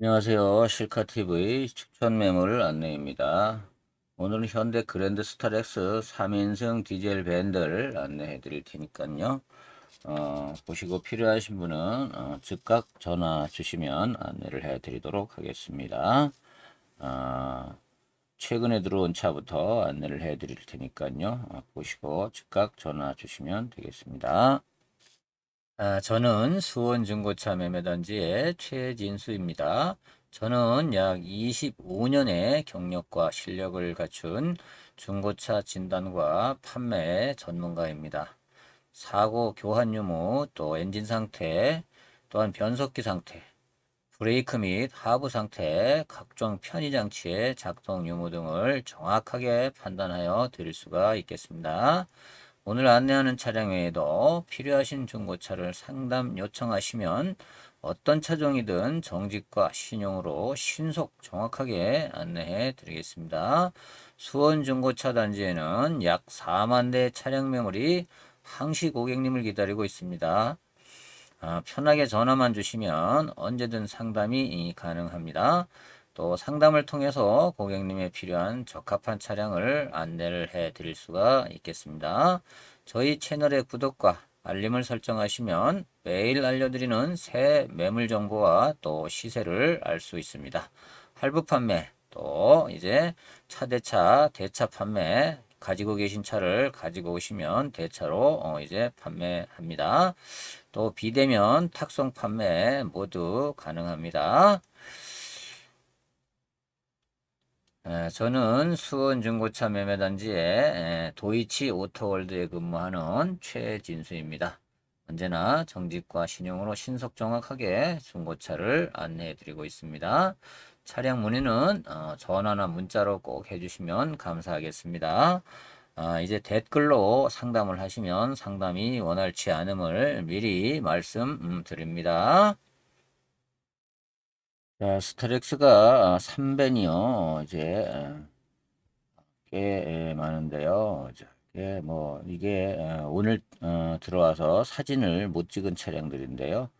안녕하세요. 실카TV 추천 매물 안내입니다. 오늘은 현대 그랜드 스타렉스 3인승 디젤 밴드를 안내해 드릴 테니까요. 어, 보시고 필요하신 분은 어, 즉각 전화 주시면 안내를 해 드리도록 하겠습니다. 어, 최근에 들어온 차부터 안내를 해 드릴 테니까요. 어, 보시고 즉각 전화 주시면 되겠습니다. 아, 저는 수원중고차 매매단지의 최진수입니다. 저는 약 25년의 경력과 실력을 갖춘 중고차 진단과 판매 전문가입니다. 사고 교환 유무, 또 엔진 상태, 또한 변속기 상태, 브레이크 및 하부 상태, 각종 편의 장치의 작동 유무 등을 정확하게 판단하여 드릴 수가 있겠습니다. 오늘 안내하는 차량 외에도 필요하신 중고차를 상담 요청하시면 어떤 차종이든 정직과 신용으로 신속 정확하게 안내해 드리겠습니다. 수원 중고차 단지에는 약 4만 대 차량 매물이 항시 고객님을 기다리고 있습니다. 아, 편하게 전화만 주시면 언제든 상담이 가능합니다. 또 상담을 통해서 고객님의 필요한 적합한 차량을 안내를 해 드릴 수가 있겠습니다. 저희 채널의 구독과 알림을 설정하시면 매일 알려드리는 새 매물 정보와 또 시세를 알 수 있습니다. 할부 판매, 또 이제 차대차 대차 판매 가지고 계신 차를 가지고 오시면 대차로 어 이제 판매합니다. 또 비대면 탁송 판매 모두 가능합니다. 에, 저는 수원 중고차 매매단지의 도이치 오토월드에 근무하는 최진수입니다. 언제나 정직과 신용으로 신속 정확하게 중고차를 안내해 드리고 있습니다. 차량 문의는 어, 전화나 문자로 꼭 해주시면 감사하겠습니다. 아, 이제 댓글로 상담을 하시면 상담이 원활치 않음을 미리 말씀드립니다. 자, 스타렉스가 3벤이요. 이제 꽤 많은데요. 자, 이게 뭐 이게 오늘 어, 들어와서 사진을 못 찍은 차량들인데요.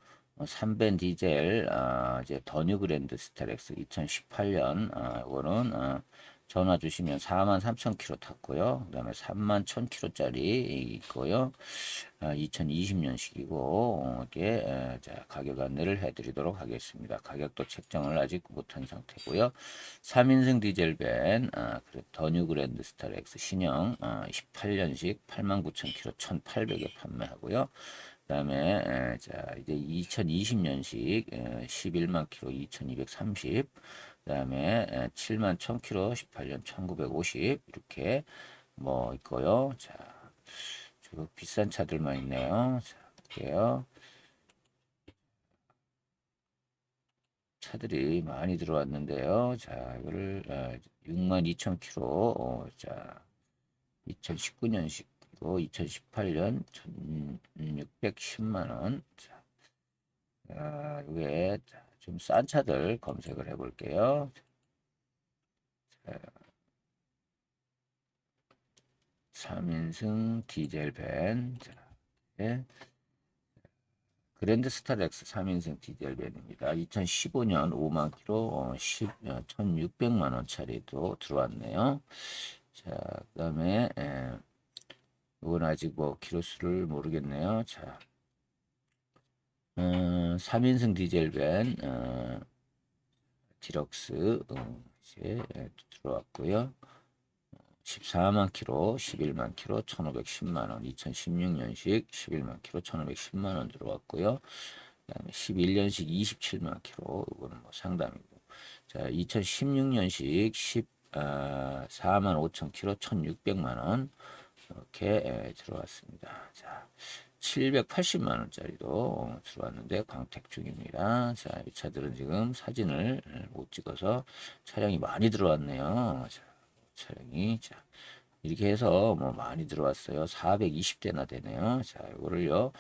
3벤 디젤 아, 이제 더뉴 그랜드 스타렉스 2018년 아, 이거는 아, 전화 주시면 4만 3천 킬로 탔고요. 그 다음에 3만 1천 킬로짜리 있고요. 2020년식이고 어, 이게 자, 가격 안내를 해드리도록 하겠습니다. 가격도 책정을 아직 못한 상태고요. 3인승 디젤밴 아, 더뉴 그랜드 스타렉스 신형 아, 18년식 8만 9천 킬로 1,800에 판매하고요. 그 다음에 자 이제 2020년식 11만 킬로 2,230 그 다음에 7만 1,000km 18년 1,950 이렇게 뭐 있고요. 자, 저 비싼 차들만 있네요. 자, 볼게요. 차들이 많이 들어왔는데요. 자, 이거를 6만 2천 킬로, 어, 자, 2019년식이고 2018년 1,610만 원. 자, 자, 이게 좀 싼 차들 검색을 해볼게요. 자, 3인승 디젤 밴. 자, 네. 그랜드 스타렉스 3인승 디젤 밴입니다. 2015년 5만 킬로 어, 10, 1,600만 원짜리도 들어왔네요. 자, 그 다음에 이건 아직 뭐 키로수를 모르겠네요. 자, 어, 3인승 디젤 밴 어, 디럭스 어, 이제 들어왔고요. 14만 킬로, 11만 킬로, 1,510만 원, 2016년식 11만 킬로, 1,510만 원 들어왔고요. 그다음에 11년식 27만 킬로, 이거는 뭐 상담이고. 자, 2016년식 14만 5천 킬로, 1,600만 원 이렇게 들어왔습니다. 자, 780만 원짜리도 들어왔는데 광택 중입니다. 자, 이 차들은 지금 사진을 못 찍어서 차량이 많이 들어왔네요. 자, 차량이 자 이렇게 해서 뭐 많이 들어왔어요. 420대나 되네요. 자, 이거를요.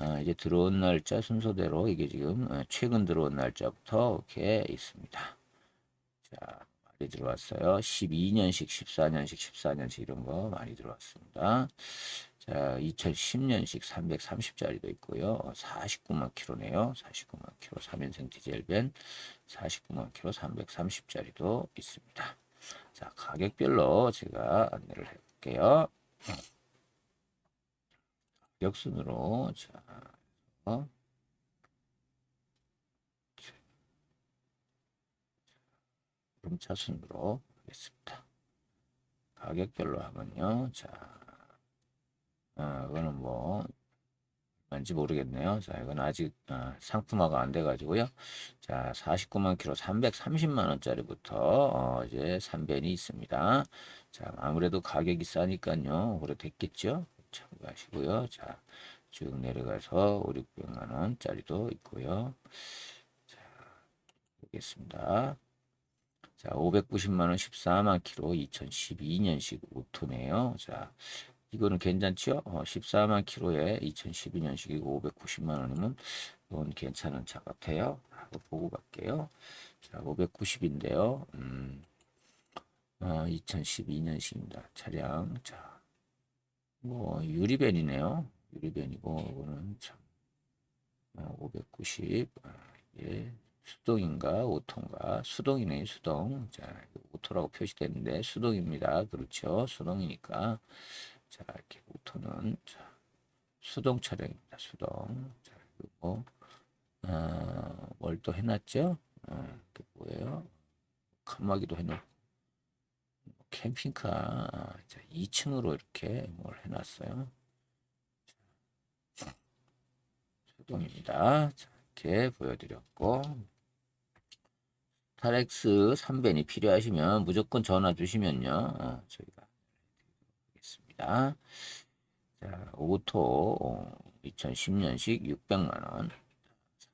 어, 이제 들어온 날짜 순서대로 이게 지금 어, 최근 들어온 날짜부터 이렇게 있습니다. 자, 많이 들어왔어요. 12년식, 14년식, 14년식 이런 거 많이 들어왔습니다. 자, 2010년식 330짜리도 있고요. 49만 킬로네요. 49만 킬로 3인승 디젤 벤 49만 킬로 330짜리도 있습니다. 자, 가격별로 제가 안내를 해볼게요. 가격 순으로 자, 어, 음차 순으로 하겠습니다. 가격별로 하면요. 자, 아, 이거는 뭐, 뭔지 모르겠네요. 자, 이건 아직 아, 상품화가 안 돼가지고요. 자, 49만 킬로 330만 원짜리부터 어, 이제 3벤이 있습니다. 자, 아무래도 가격이 싸니까요. 오래 됐겠죠? 참고하시고요. 자, 쭉 내려가서 5, 600만 원짜리도 있고요. 자, 보겠습니다. 자, 590만 원 14만 킬로 2012년식 오토네요. 자, 이거는 괜찮죠? 어, 14만 킬로에 2012년식이고 590만 원이면 이건 괜찮은 차 같아요. 보고 갈게요. 자, 590인데요. 음, 어, 2012년식입니다. 차량. 자, 뭐 유리벤이네요. 유리벤이고 이거는 참 어, 590. 아, 예. 수동인가 오토인가? 수동이네 수동. 자 오토라고 표시되는데 수동입니다. 그렇죠. 수동이니까. 자 이렇게 오토는 자 수동 차량입니다. 수동. 자 그리고 어, 뭘또 해놨죠? 어, 이게 뭐예요? 칸막이도 해놓고. 캠핑카. 아, 자, 2층으로 이렇게 뭘 해놨어요? 자, 수동입니다. 자, 이렇게 보여드렸고 타렉스 3벤이 필요하시면 무조건 전화 주시면요. 어, 저희가 하겠습니다. 자, 오토 어, 2010년식 600만 원.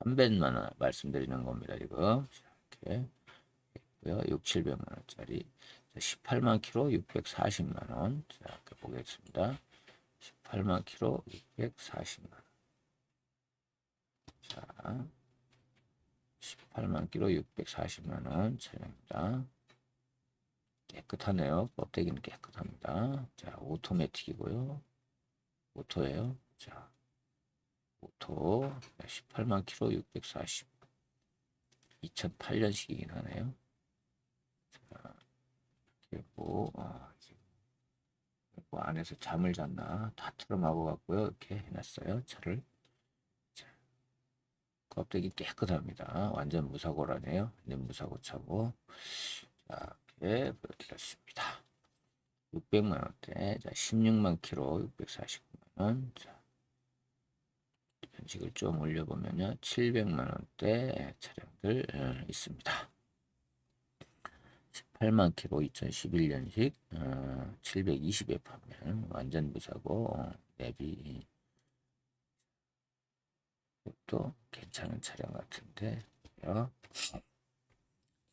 300만 원 말씀드리는 겁니다. 지금 이렇게 있고요. 6, 700만 원짜리. 18만 킬로 640만 원. 자, 이렇게 보겠습니다. 18만 킬로 640만 원. 자, 18만 킬로 640만 원 차량입니다. 깨끗하네요. 껍데기는 깨끗합니다. 자, 오토매틱이고요. 오토예요. 자, 오토 18만 킬로 640. 2008년식이긴 하네요. 자, 그리고 어, 뭐 안에서 잠을 잤나 다 트럼하고 갔고요. 이렇게 해놨어요. 차를. 껍데기 깨끗합니다. 완전 무사고라네요. 네, 무사고 차고. 자, 이렇게 보여드렸습니다. 600만 원대, 자, 16만 킬로, 649만 원. 자, 변식을 좀 올려보면요, 700만 원대 차량들 어, 있습니다. 18만 킬로 2011년식 어, 720에 판매 완전 무사고 어, 내비 이것도 괜찮은 차량 같은데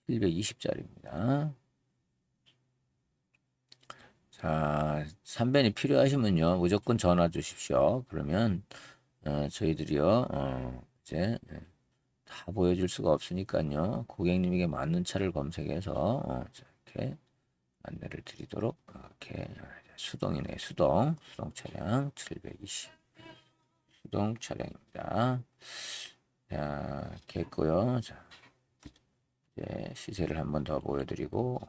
720짜리입니다. 자, 3벤이 필요하시면요. 무조건 전화 주십시오. 그러면 어, 저희들이요. 어, 이제 다 보여줄 수가 없으니까요. 고객님에게 맞는 차를 검색해서 어, 이렇게 안내를 드리도록 이렇게 수동이네. 수동. 수동 차량 720. 수동 차량입니다. 자, 했고요. 자, 이제 시세를 한 번 더 보여드리고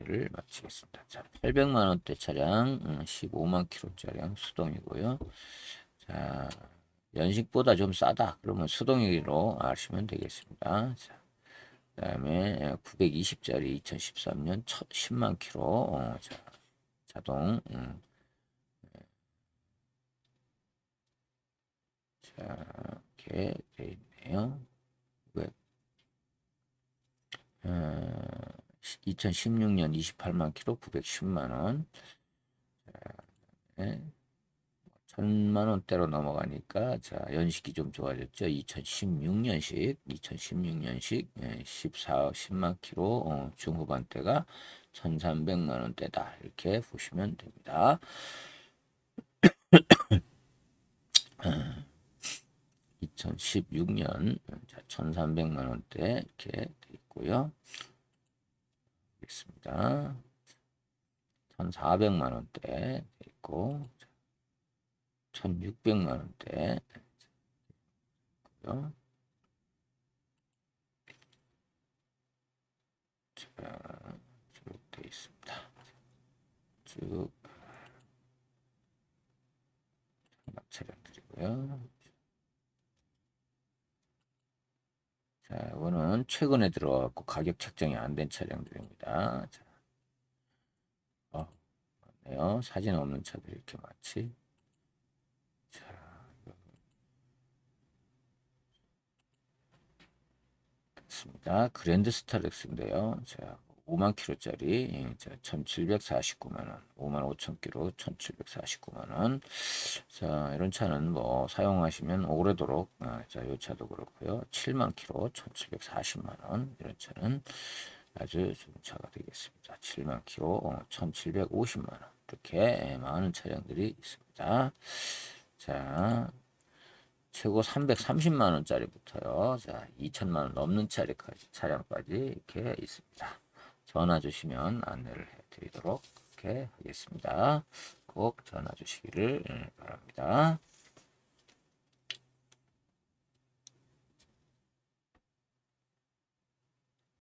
를 마치겠습니다. 자, 800만 원대 차량, 15만 음, 킬로 차량 수동이고요. 자, 연식보다 좀 싸다. 그러면 수동이로 아시면 되겠습니다. 자, 그다음에 920짜리 2013년 10만 킬로 어, 자, 자동 음, 자, 이렇게 돼 있네요. 웹. 어, 2016년 28만 킬로 910만 원. 자, 네. 천만 원대로 넘어가니까 자 연식이 좀 좋아졌죠. 2016년식 2016년식 14 10만 킬로 어, 중후반대가 1,300만 원대다 이렇게 보시면 됩니다. 2016년 1,300만 원대 이렇게 돼 있고요. 되겠습니다. 1,400만 원대 있고 1,600만 원대 있고요. 자, 쭉돼 있습니다. 쭉 장갑 차량들이고요. 자, 이거는 최근에 들어왔고 가격 책정이 안 된 차량들입니다. 자, 어, 맞네요. 사진 없는 차들이 이렇게 많지. 자, 있습니다. 그랜드 스타렉스인데요. 자, 5만 킬로짜리 자, 1,749만 원, 5만 5천 킬로 1,749만 원. 자, 이런 차는 뭐 사용하시면 오래도록 아, 자, 이 차도 그렇고요. 7만 킬로 1,740만 원. 이런 차는 아주 좋은 차가 되겠습니다. 7만 킬로 1,750만 원. 이렇게 많은 차량들이 있습니다. 자, 최고 330만 원짜리부터요. 자, 2천만 원 넘는 차량까지 차량까지 이렇게 있습니다. 전화 주시면 안내를 해 드리도록 이렇게 하겠습니다. 꼭 전화 주시기를 바랍니다.